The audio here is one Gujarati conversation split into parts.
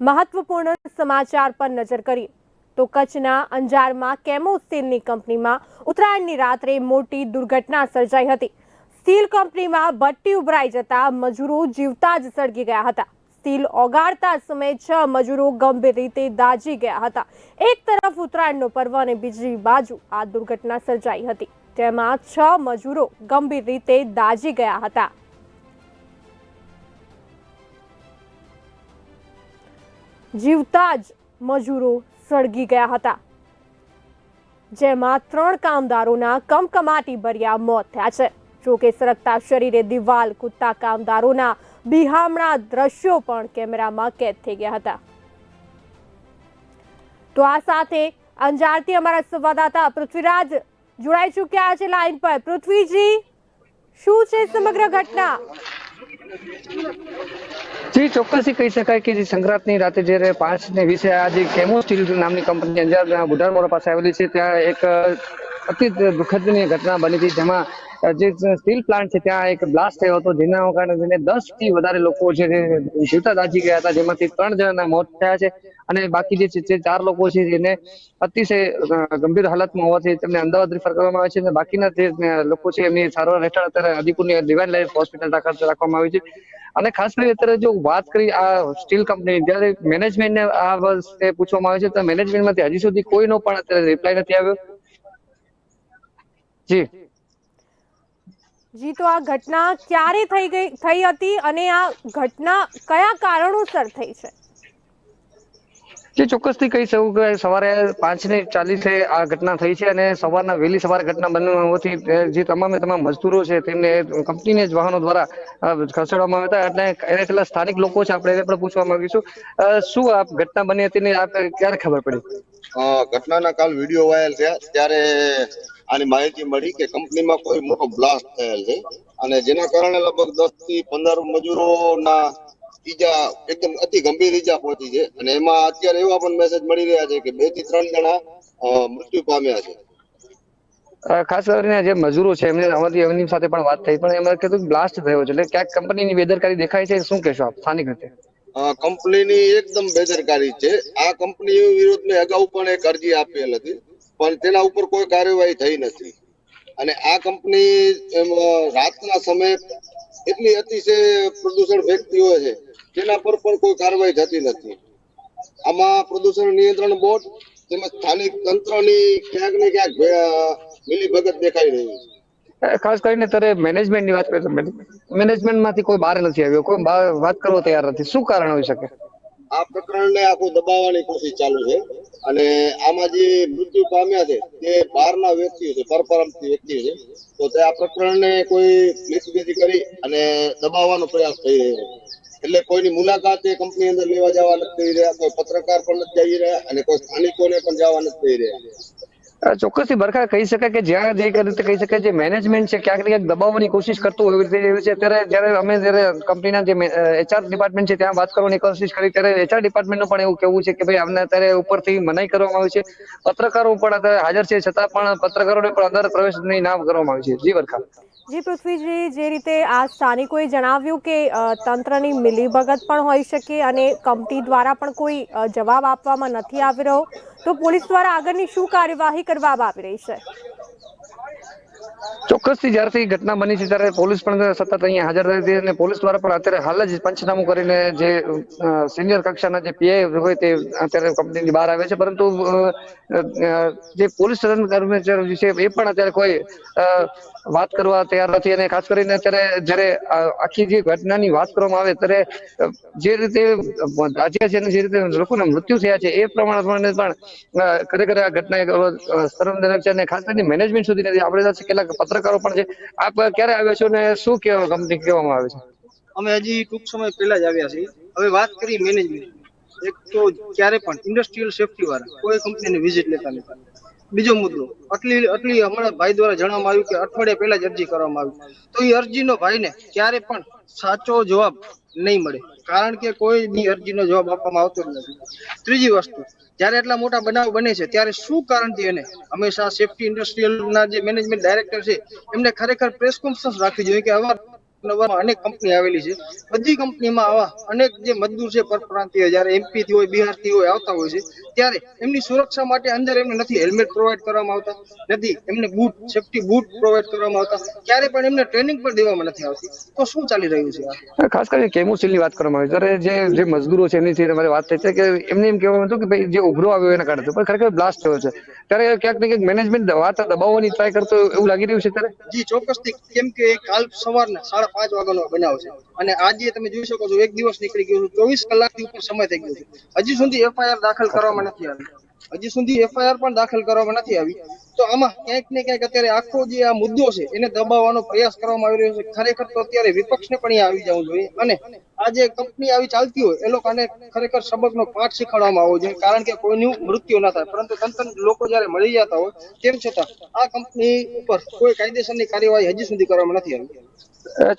મહત્વપૂર્ણ સમાચાર પર નજર કરીએ તો કચ્છના અંજારમાં કેમો સ્ટીલની કંપનીમાં ઉત્તરાયણની રાત્રે મોટી દુર્ઘટના સર્જાઈ હતી. સ્ટીલ કંપનીમાં ભઠ્ઠી ઉભરાઈ જતા મજૂરો જીવતા જ સળગી ગયા હતા. સ્ટીલ ઓગાળતા સમયે છ મજૂરો ગંભીર રીતે દાજી ગયા હતા. એક તરફ ઉત્તરાયણનો પર્વ અને બીજી બાજુ આ દુર્ઘટના સર્જાઈ હતી. તેમાં છ મજૂરો ગંભીર રીતે દાઝી ગયા હતા. જીવતા જ મજૂરો સળગી ગયા હતા. જેમાં ત્રણ કામદારોના કમકમાટી ભર્યા મોત થયા છે. જોકે સરકતા શરીરે દિવાલ કૂદતા કામદારોના બિહામણા દ્રશ્યો પણ કેમેરામાં કેદ થઈ ગયા હતા. તો આ સાથે અંજારથી અમારા સંવાદદાતા પૃથ્વીરાજ જોડાઈ ચૂક્યા છે લાઈન પર. પૃથ્વીજી, શું છે સમગ્ર ઘટના? જી, ચોક્કસથી કહી શકાય કે જે સંક્રાંતની રાતે જ્યારે પાંચ ને વીસે આ જે કેમો સ્ટીલ નામની કંપની અંજાર બુઢારમોરા પાસે આવેલી છે, ત્યાં એક અતિ દુઃખદની ઘટના બની હતી, જેમાં જે સ્ટીલ પ્લાન્ટ છે, ત્યાં એક બ્લાસ્ટ થયો હતો, જેના કારણે દસથી વધારે લોકો છે જીવતા દાજી ગયા હતા, જેમાંથી ત્રણ જણાના મોત થયા છે, અને બાકી જે છે ચાર લોકો છે, જેને અતિશય ગંભીર હાલતમાં હોવાથી તેમને અમદાવાદ રિફર કરવામાં આવે છે, અને બાકીના જે લોકો છે, એમની સારવાર હેઠળ અત્યારે હદીપુરની ડિવાઇન લાઈફ હોસ્પિટલ રાખવામાં આવી છે. અને ખાસ કરી અત્યારે જો વાત કરી આ સ્ટીલ કંપની, જ્યારે મેનેજમેન્ટને આ વર્ષે પૂછવામાં આવે છે, તો મેનેજમેન્ટમાંથી હજી સુધી કોઈનો પણ અત્યારે રિપ્લાય નથી આવ્યો. જી. જી તો આ ઘટના ક્યારે થઈ ગઈ થઈ હતી અને આ ઘટના કયા કારણોસર થઈ છે? જે ચોક્કસથી કહી શકું કે સવારે પાંચ ને ચાલીસે આ ઘટના થઈ છે અને સવારના વહેલી સવારે ઘટના બની હોવાથી જે તમામે તમામ મજદૂરો છે તેમને કંપનીને જ વાહનો દ્વારા ખસેડવામાં આવ્યા હતા. એટલે એને પેલા સ્થાનિક લોકો છે આપણે એને પણ પૂછવા માંગીશું શું આ ઘટના બની હતી ને આપ ક્યારે ખબર પડી? ઘટનાના કાલ વીડિયો વાયરલ થયા. ત્યારે આની માહિતી મળી કે કંપનીમાં કોઈ મોટો બ્લાસ્ટ થયેલ છે. અને જેના કારણે લગભગ દસથી પંદર મજૂરોના ઈજા એકદમ અતિ ગંભીર ઈજા પહોંચી છે. અને એમાં અત્યારે એવા પણ મેસેજ મળી રહ્યા છે કે બેથી ત્રણ જણા મૃત્યુ પામ્યા છે. ખાસ કરીને જે મજૂરો છે એમને અમારી એમની સાથે પણ વાત થઈ પણ એમણે કીધું બ્લાસ્ટ થયો છે. એટલે ક્યાંક કંપનીની બેદરકારી દેખાય છે શું કહેશો આપ? સ્થાનિક રીતે. કંપનીની એકદમ બેદરકારી છે. આ કંપની વિરુદ્ધ અગાઉ પણ એક અરજી આપેલ હતી. પણ તેના ઉપર કોઈ કાર્યવાહી થઈ નથી. અને આ કંપની રાતના સમયે એટલી અતિશય પ્રદૂષણ ફેંકતી હોય છે, તેના પર પણ કોઈ કાર્યવાહી થતી નથી. આમાં પ્રદૂષણ નિયંત્રણ બોર્ડ તેમજ સ્થાનિક તંત્રની ક્યાંક ને ક્યાંક મિલીભગત દેખાઈ રહી છે. ખાસ કરીને અત્યારે મેનેજમેન્ટની વાત કરીએ મેનેજમેન્ટ મેનેજમેન્ટમાંથી કોઈ બહાર નથી આવ્યો. કોઈ વાત કરવા તૈયાર નથી. શું કારણ હોઈ શકે? આ પ્રકરણને આખું દબાવવાની કોશિશ ચાલુ છે. અને આમાં જે મૃત્યુ પામ્યા છે, તે બહારના વ્યક્તિઓ છે, પરપરમથી વ્યક્તિઓ છે. તો તે આ પ્રકરણને કોઈ લીચબીજી કરી અને દબાવવાનો પ્રયાસ થઈ રહ્યો છે. એટલે કોઈની મુલાકાત એ કંપની અંદર લેવા જવા નથી થઈ રહ્યા, કોઈ પત્રકાર પણ નથી જઈ રહ્યા અને કોઈ સ્થાનિકોને પણ જવા નથી થઈ રહ્યા. ચોક્કસથી બરખા કહી શકાય કે જ્યાં જે રીતે કહી શકાય જે મેનેજમેન્ટ છે, ક્યાંક ને ક્યાંક દબાવવાની કોશિશ કરતું હોય રીતે છે. ત્યારે, જ્યારે અમે જ્યારે કંપનીના જે એચઆર ડિપાર્ટમેન્ટ છે, ત્યાં વાત કરવાની કોશિશ કરી. ત્યારે એચઆર ડિપાર્ટમેન્ટનું પણ એવું કેવું છે કે ભાઈ અમને અત્યારે ઉપરથી મનાઈ કરવામાં આવી છે. પત્રકારો પણ અત્યારે હાજર છે, છતાં પણ પત્રકારોને પણ અંદર પ્રવેશની ના કરવામાં આવી છે. જી બરખા જી પૃથ્વીજી, જે રીતે આ સ્થાનિકોએ જણાવ્યું કે તંત્રની મિલીભગત પણ હોઈ શકે અને કંપની દ્વારા પણ કોઈ જવાબ આપવામાં નથી આવી રહ્યો. તો પોલીસ દ્વારા આગળની શું કાર્યવાહી કરવામાં આવી રહી છે? ચોક્કસથી જ્યારથી ઘટના બની છે ત્યારે પોલીસ પણ સતત અહીંયા હાજર રહી હતી અને પોલીસ દ્વારા પણ અત્યારે હાલ જ પંચનામું કરીને જે સિનિયર કક્ષાના જે પીઆઈ હોય તે અત્યારે કંપનીની બહાર આવે છે. પરંતુ જે પોલીસ કર્મચારીઓ છે એ પણ અત્યારે કોઈ વાત કરવા તૈયાર નથી અને ખાસ કરીને અત્યારે જ્યારે આખી જે ઘટનાની વાત કરવામાં આવે, ત્યારે જે રીતે દાઝ્યા છે જે રીતે લોકોના મૃત્યુ થયા છે, એ પ્રમાણે પણ ખરેખર આ ઘટના શરમજનક છે અને ખાસ કરીને મેનેજમેન્ટ સુધી નથી. આપણે સાથે કેટલાક પત્રકારો પણ છે. આપ ક્યારે આવ્યા છો અને શું કહેવા કંપની કહેવામાં આવે છે? અમે હજી ટૂંક સમય પહેલા જ આવ્યા છીએ. હવે વાત કરી મેનેજમેન્ટ એક તો ક્યારે પણ ઇન્ડસ્ટ્રીયલ સેફટી વાળા, કોઈ કંપની વિઝિટ લેતા નથી. બીજો મુદ્દો, આટલી આટલી હમણાં ભાઈ દ્વારા જણાવવામાં આવ્યું કે અઠવાડિયા પહેલા જ અરજી કરવામાં આવી. તો એ અરજીનો ભાઈને ક્યારે પણ સાચો જવાબ નહીં મળે, કારણ કે કોઈની અરજીનો જવાબ આપવામાં આવતો જ નથી. ત્રીજી વસ્તુ, જ્યારે એટલા મોટા બનાવ બને છે, ત્યારે શું કારણથી એને હંમેશા સેફટી ઇન્ડસ્ટ્રીયલના જે મેનેજમેન્ટ ડાયરેક્ટર છે, એમને ખરેખર પ્રેસ કોન્ફરન્સ રાખવી જોઈએ કે અવાર નવામાં અનેક કંપની આવેલી છે. બધી કંપનીમાં આવા અનેક જે મજદૂર છે પરપ્રાંતીય જયારે એમપી થી હોય બિહારથી હોય આવતા હોય છે ત્યારે એમની સુરક્ષા માટે અંદર એમને નથી હેલ્મેટ પ્રોવાઈડ કરવામાં આવતા નથી એમને બૂટ સેફટી બૂટ પ્રોવાઈડ કરવામાં આવતા ક્યારે પણ એમને ટ્રેનિંગ પણ દેવામાં નથી આવતી. તો શું ચાલી રહ્યું છે ખાસ કરીને કેમોસિલની વાત કરવામાં આવી. ત્યારે જે જે મજદૂરો છે એની થી તમારી વાત થઈ છે કે એમને એમ કહેવામાં હતું કે ભાઈ જે ઉભરો આવ્યો એના કારણે. પણ ખરેખર બ્લાસ્ટ થયો છે. ત્યારે ક્યાંક ને ક્યાંક મેનેજમેન્ટ વાત દબાવવાની ટ્રાય કરતો એવું લાગી રહ્યું છે ત્યારે? જી ચોક્કસથી. કેમ કે કાલ સવારના સાડા પાંચ વાગ્યાનો બનાવ અને આજે તમે જોઈ શકો છો, એક દિવસ નીકળી ગયો છે. ચોવીસ કલાકથી ઉપર સમય થઈ ગયો છે. હજી સુધી એફઆઈઆર દાખલ કરવામાં નથી આવી. હજી સુધી એફઆઈઆર પણ દાખલ કરવામાં નથી આવી. તો આમાં ક્યાંક ને ક્યાંક અત્યારે આખો જે આ મુદ્દો છે, એને દબાવવાનો પ્રયાસ કરવામાં આવી રહ્યો છે. ખરેખર તો અત્યારે વિપક્ષને પણ આવી જવું જોઈએ. અને આ જે કંપની આવી ચાલતી હોય, એ લોકોને ખરેખર સબકનો પાઠ શીખવાડવામાં આવવો જોઈએ. કારણ કે કોઈનું મૃત્યુ ના થાય. પરંતુ તંત્ર લોકો જયારે મળી જતા હોય, તેમ છતાં આ કંપની ઉપર કોઈ કાયદેસરની કાર્યવાહી હજી સુધી કરવામાં નથી આવી.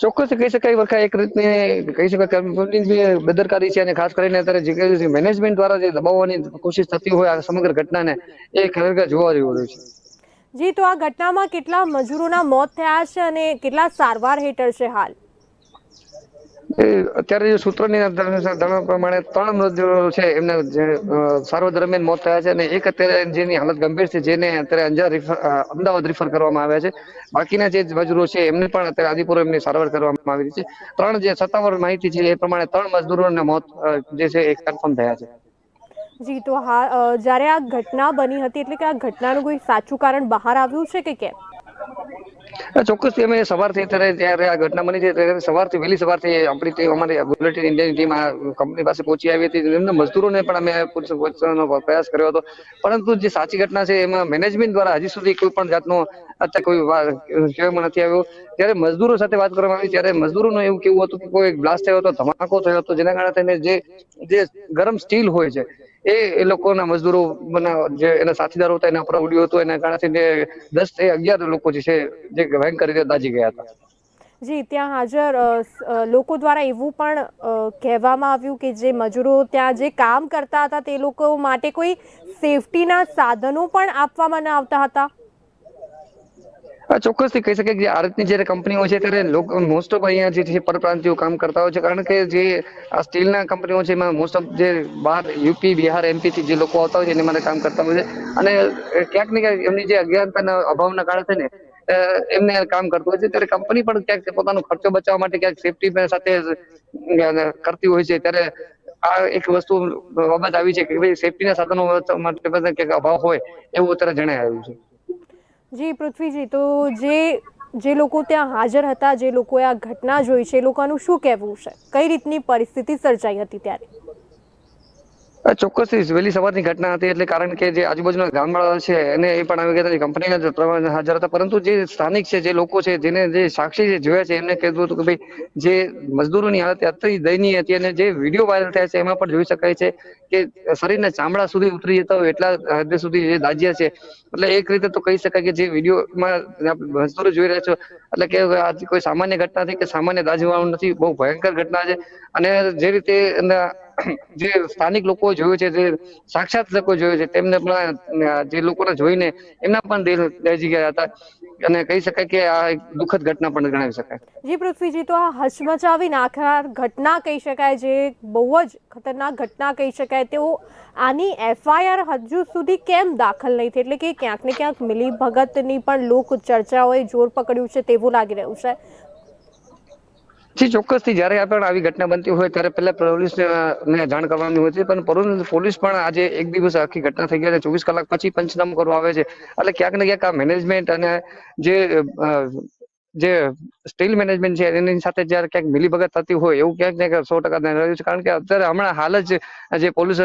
ચોક્કસ કહી શકાય, વરખા એક રીતની કહી શકાય કંપનીની બેદરકારી છે અને ખાસ કરીને અત્યારે જે કહ્યું છે મેનેજમેન્ટ દ્વારા જે દબાવવાની કોશિશ થતી હોય આ સમગ્ર ઘટનાને, એ ખરેખર જોવા જેવું રહ્યું છે. જી, તો આ ઘટનામાં કેટલા મજૂરોના મોત થયા છે અને કેટલા સારવાર હેઠળ છે હાલ? અત્યારે જે સૂત્રોની ધારણા પ્રમાણે ત્રણ મજદૂરો છે. એમને સારવાર દરમિયાન મોત થયા છે અને એક અત્યારે જેની હાલત ગંભીર છે, જેને અત્યારે અંજાર અમદાવાદ રિફર કરવામાં આવ્યા છે. બાકીના જે મજૂરો છે, એમને પણ અત્યારે આદિપુર એમની સારવાર કરવામાં આવી છે. ત્રણ જે સત્તાવાર માહિતી છે, એ પ્રમાણે ત્રણ મજદૂરોને મોત જે છે, એ કન્ફર્મ થયા છે. જી, તો હા જ્યારે આ ઘટના બની હતી, એટલે કે આ ઘટનાનું કોઈ સાચું કારણ બહાર આવ્યું છે કે કેમ? ચોક્કસ અમે સવારથી અત્યારે જ્યારે આ ઘટના બની છે, ત્યારે સવારથી, વહેલી સવારથી આપણી ટીમ, અમારી બુલેટિન ઇન્ડિયાની ટીમ આ કંપની પાસે પહોંચી આવી હતી. એમના મજદૂરોને પણ અમે પ્રયાસ કર્યો હતો. પરંતુ જે સાચી ઘટના છે, એમાં મેનેજમેન્ટ દ્વારા હજી સુધી કોઈ પણ જાતનો અત્યારે કોઈ કહેવામાં નથી આવ્યો. જ્યારે મજદૂરો સાથે વાત કરવામાં આવી, ત્યારે મજદૂરોનું એવું કેવું હતું કે કોઈ બ્લાસ્ટ થયો હતો, ધમાકો થયો હતો, જેના કારણે તેને જે જે ગરમ સ્ટીલ હોય છે, એ એ લોકોના મજદૂરો જે એના સાથીદારો હતા, એના ઉપર ઉડ્યું હતું, એના કારણે દસથી અગિયાર લોકો જે છે, જે ભયંકર રીતે દાજી ગયા હતા. જી, ત્યાં હાજર લોકો દ્વારા એવું પણ કહેવામાં આવ્યું કે જે મજૂરો ત્યાં જે કામ કરતા હતા, તે લોકો માટે કોઈ સેફટીના સાધનો પણ આપવામાં ન આવતા હતા. ચોક્કસથી કહી શકાય કે આ રીતની જ્યારે કંપનીઓ છે ત્યારે લોકો મોસ્ટ ઓફ અહીંયા જે છે પરપ્રાંતિયો કામ કરતા હોય છે. કારણ કે જે આ સ્ટીલના કંપનીઓ છે એમાં મોસ્ટ ઓફ જે બહાર યુપી, બિહાર એમપી થી જે લોકો આવતા હોય છે એને માટે કામ કરતા હોય છે. અને ક્યાંક ને ક્યાંક એમની જે અજ્ઞાનતાના અભાવના કારણે છે ને એમને કામ કરતું હોય છે. ત્યારે કંપની પણ ક્યાંક પોતાનો ખર્ચો બચાવવા માટે ક્યાંક સેફટી સાથે કરતી હોય છે. ત્યારે આ એક વસ્તુ બાબત આવી છે કે ભાઈ સેફટીના સાધનો માટે ક્યાંક અભાવ હોય એવું અત્યારે જણાય આવ્યું છે. જી, પૃથ્વીજી, તો જે જે લોકો ત્યાં હાજર હતા, જે લોકોએ આ ઘટના જોઈ છે, એ લોકોનું શું કહેવું છે? કઈ રીતની પરિસ્થિતિ સર્જાઈ હતી ત્યારે? ચોક્કસથી વહેલી સવારની ઘટના હતી એટલે કારણ કે જે આજુબાજુના ગામવાળા છે, એને એ પણ આવી ગયા કંપનીના હાજર હતા. પરંતુ જે સ્થાનિક છે, જે લોકો છે, જેને જે સાક્ષી જે જોયા છે, એમને કહેતું હતું કે ભાઈ, જે મજદૂરોની હાલત અત્યંત દયનીય હતી અને જે વીડિયો વાયરલ થયા છે, એમાં પણ જોઈ શકાય છે કે શરીરના ચામડા સુધી ઉતરી જતા હોય એટલા હદ સુધી જે દાજ્યા છે. એટલે એક રીતે તો કહી શકાય કે જે વિડીયોમાં મજદૂરો જોઈ રહ્યા છો, એટલે કે આ કોઈ સામાન્ય ઘટના નથી કે સામાન્ય દાજવાનું નથી, બહુ ભયંકર ઘટના છે. અને જે રીતે જે સ્થાનિક લોકો જોયું છે, જે સાક્ષાત લોકો જોયું છે, તેમને પણ જે લોકોને જોઈને એમના પણ દિલ દહેજી ગયા હતા. અને કહી શકાય કે આ એક દુઃખદ ઘટના પણ ગણાવી શકાય. જી પૃથ્વીજી, તો આ હચમચાવી નાખનાર ઘટના કહી શકાય જે બહુ જ ખતરનાક ઘટના કહી શકાય. તેઓ આની એફઆઈઆર હજુ સુધી કેમ દાખલ નહીં થઈ? એટલે કે ક્યાંક ને ક્યાંક મિલી ભગતની પણ લોક ચર્ચાઓએ જોર પકડ્યું છે તેવું લાગી રહ્યું છે. જી, ચોક્કસથી. જ્યારે આપણે પણ આવી ઘટના બનતી હોય, ત્યારે પહેલા પોલીસ ને જાણ કરવાની હોય છે. પણ પરંતુ પોલીસ પણ આજે એક દિવસ આખી ઘટના થઈ ગયા ચોવીસ કલાક પછી પંચનામું કરવા આવે છે. એટલે ક્યાંક ને ક્યાંક આ મેનેજમેન્ટ અને જે જે સ્ટીલ મેનેજમેન્ટ છે, એની સાથે જ્યારે ક્યાંક મિલીભગત થતી હોય, એવું ક્યાંક ને ક્યાંક સો ટકા રહ્યું છે. કારણ કે અત્યારે હમણાં હાલ જ જે પોલીસ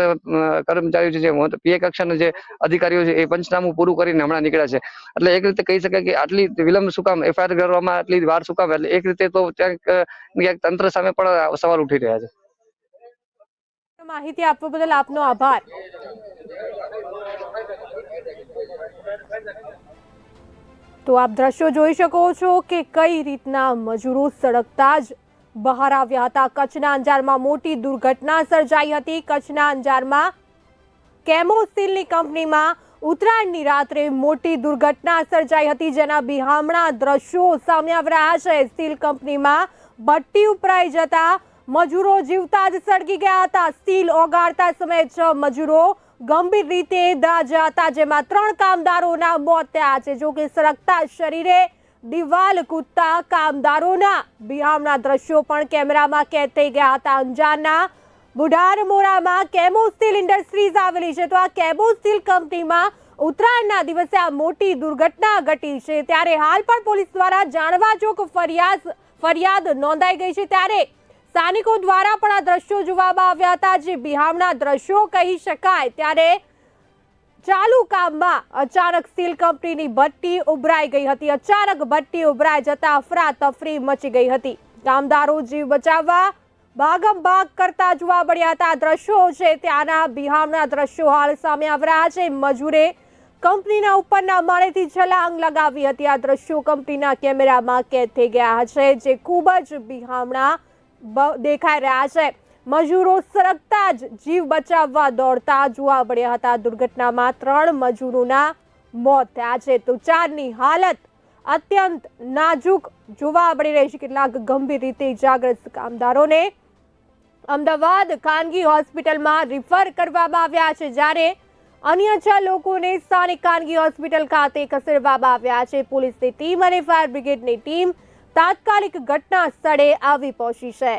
કર્મચારીઓ છે, જે પીએ કક્ષાના જે અધિકારીઓ છે, એ પંચનામું પૂરું કરીને હમણાં નીકળ્યા છે. એટલે એક રીતે કહી શકાય કે આટલી વિલંબ શું કામ, એફઆઈઆર કરવામાં આટલી વાર શું કામ, એટલે એક રીતે તો ક્યાંક ક્યાંક તંત્ર સામે પણ સવાલ ઉઠી રહ્યા છે. માહિતી આપવા બદલ આપનો આભાર. તો આપ દ્રશ્યો જોઈ શકો છો કે કઈ રીતના મજૂરો સળગતા જ બહાર આવ્યા હતા. કચ્છના અંજારમાં મોટી દુર્ઘટના સર્જાઈ હતી. કચ્છના અંજારમાં કેમો સ્ટીલની કંપનીમાં ઉત્તરાયણની રાત્રે મોટી દુર્ઘટના સર્જાઈ હતી, જેના બિહામણા દ્રશ્યો સામે આવી રહ્યા છે. સ્ટીલ કંપનીમાં ભઠ્ઠી ઉપરાઈ જતા મજૂરો જીવતા જ સળગી ગયા હતા. સ્ટીલ ઓગાળતા સમયે છ મજૂરો ગંભીર રીતે હતા, જેમાં ત્રણ કામદારોના મોત થયા છે. જોકે સરકતા શરીરે દિવાલ કૂદતા કામદારોના બિહામના દ્રશ્યો પણ કેમેરામાં કેદ થઈ ગયા હતા. અંજારના બુઢારમોરામાં કેમો સ્ટીલ ઇન્ડસ્ટ્રીઝ આવેલી છે. તો આ કેમો સ્ટીલ કંપનીમાં ઉત્તરાયણના દિવસે આ મોટી દુર્ઘટના ઘટી છે. ત્યારે હાલ પણ પોલીસ દ્વારા જાણવા જોગ ફરિયાદ ફરિયાદ નોંધાઈ ગઈ છે. ત્યારે સ્થાનિકો દ્વારા પણ આ દ્રશ્યો જોવામાં આવ્યા હતા. જે બિહામણા દ્રશ્યો કહી શકાય, ત્યારે ચાલુ કામમાં અચાનક સ્ટીલ કંપનીની ભઠ્ઠી ઉભરાઈ ગઈ હતી. અચાનક ભઠ્ઠી ઉભરાઈ જતા અફરાતફરી મચી ગઈ હતી. કામદારો જીવ બચાવવા ભાગમ ભાગ કરતા જોવા મળ્યા હતા. દ્રશ્યો છે ત્યાંના બિહારના દ્રશ્યો હાલ સામે આવી રહ્યા છે. મજૂરે કંપનીના ઉપરના માળેથી છલાંગ લગાવી હતી. આ દ્રશ્યો કંપનીના કેમેરામાં કેદ થઈ ગયા છે, જે ખૂબ જ બિહામણા દેખાઈ રહ્યા છે. મજૂરો સરકતા જ જીવ બચાવવા દોડતા જોવા મળ્યા હતા. દુર્ઘટનામાં ત્રણ મજૂરોના મોત થયા છે. તો ચારની હાલત અત્યંત નાજુક જોવા મળી રહી છે. કેટલાક ગંભીર રીતે ઇજાગ્રસ્ત કામદારોને અમદાવાદ ખાનગી હોસ્પિટલમાં રિફર કરવામાં આવ્યા છે. જ્યારે અન્ય છ લોકોને સ્થાનિક ખાનગી હોસ્પિટલ ખાતે ખસેડવામાં આવ્યા છે. પોલીસની ટીમ અને ફાયર બ્રિગેડની ટીમ તાત્કાલિક ઘટના સ્થળે આવી પહોંચી છે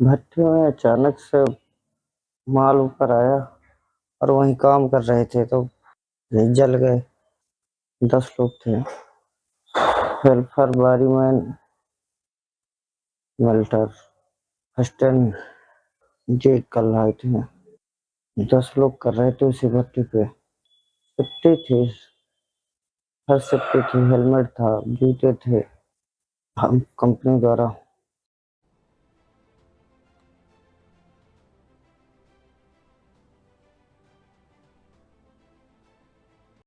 भट्टी में अचानक से माल ऊपर आया और वहीं काम कर रहे थे तो ये जल गए दस लोग थे हेल्पर बारीमैन मेल्टर असिस्टेंट ये कल आए थे दस लोग कर रहे थे उसी भट्टी पे सेफ्टी थी हर सेफ्टी थी हेलमेट था जूते थे हम कंपनी द्वारा